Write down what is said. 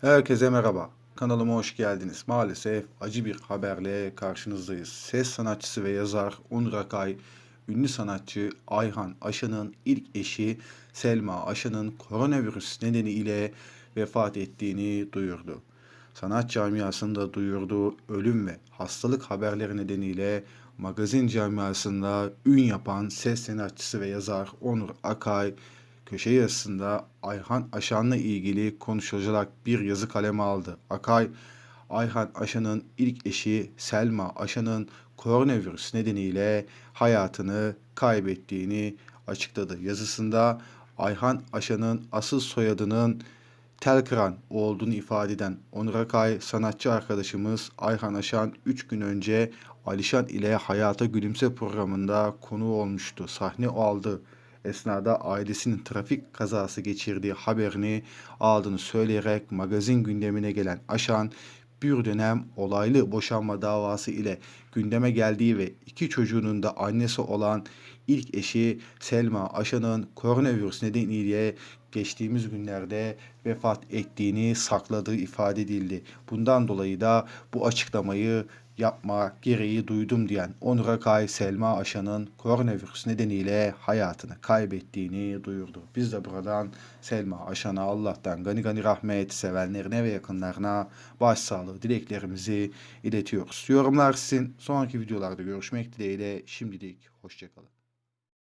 Herkese merhaba. Kanalıma hoş geldiniz. Maalesef acı bir haberle karşınızdayız. Ses sanatçısı ve yazar Onur Akay, ünlü sanatçı Ayhan Aşan'ın ilk eşi Selma Aşan'ın koronavirüs nedeniyle vefat ettiğini duyurdu. Sanat camiasında duyurduğu ölüm ve hastalık haberleri nedeniyle magazin camiasında ün yapan ses sanatçısı ve yazar Onur Akay, köşe yazısında Ayhan Aşan'la ilgili konuşulacak bir yazı kaleme aldı. Akay, Ayhan Aşan'ın ilk eşi Selma Aşan'ın koronavirüs nedeniyle hayatını kaybettiğini açıkladı. Yazısında Ayhan Aşan'ın asıl soyadının Telkıran olduğunu ifade eden Onur Akay sanatçı arkadaşımız Ayhan Aşan 3 gün önce Alişan ile Hayata Gülümse programında konu olmuştu. Sahne aldı esnada ailesinin trafik kazası geçirdiği haberini aldığını söyleyerek magazin gündemine gelen Aşan bir dönem olaylı boşanma davası ile gündeme geldiği ve iki çocuğunun da annesi olan ilk eşi Selma Aşan'ın koronavirüs nedeniyle geçtiğimiz günlerde vefat ettiğini sakladığı ifade edildi. Bundan dolayı da bu açıklamayı yapma gereği duydum diyen Onur Akay Selma Aşan'ın koronavirüs nedeniyle hayatını kaybettiğini duyurdu. Biz de buradan Selma Aşan'a Allah'tan gani gani rahmet sevenlerine ve yakınlarına başsağlığı dileklerimizi iletiyoruz. Yorumlar sizin. Sonraki videolarda görüşmek dileğiyle şimdilik hoşçakalın.